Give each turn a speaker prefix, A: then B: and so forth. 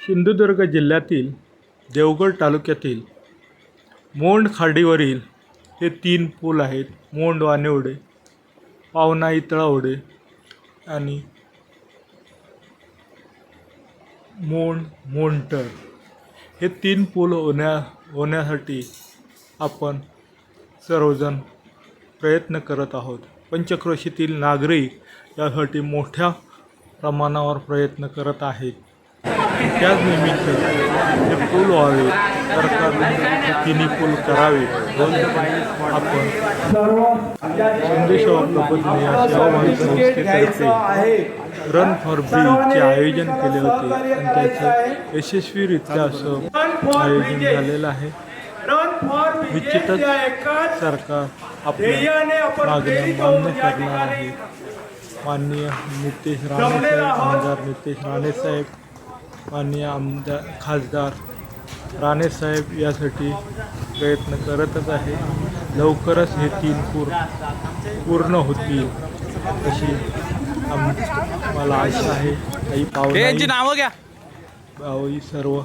A: सिंधुदुर्ग जिल्ह्यातील देवगड तालुक्यातील मोंड खाडीवरील हे तीन पूल आहेत. मोंड वानेवडे पावनाई इतळावडे आणि मोंड मोंटर. हे तीन पूल होण्या होण्यासाठी आपण सर्वजण प्रयत्न करत आहोत. पंचक्रोशीतील नागरिक यासाठी मोठ्या प्रमाणावर प्रयत्न करत आहेत. त्याच निमित्त हे पूल व्हावे सरकारने हे तिन्ही पूल करावे आपण संदेशावर रन फॉर ब्रीजचे आयोजन केले होते आणि त्याचं यशस्वीरित्या असं आयोजन झालेलं आहे. निश्चितच सरकार आपल्या मागण्या मान्य करणार आहे. माननीय नितेश राणे साहेब आमदार नितेश राणे साहेब माननीय आमदार खासदार राणे साहेब यासाठी प्रयत्न करतच आहे. लवकरच हे तीन पूर पूर्ण होतील अशी आम मला आशा आहे. काही पाहुणे
B: नावं घ्या.
A: सर्व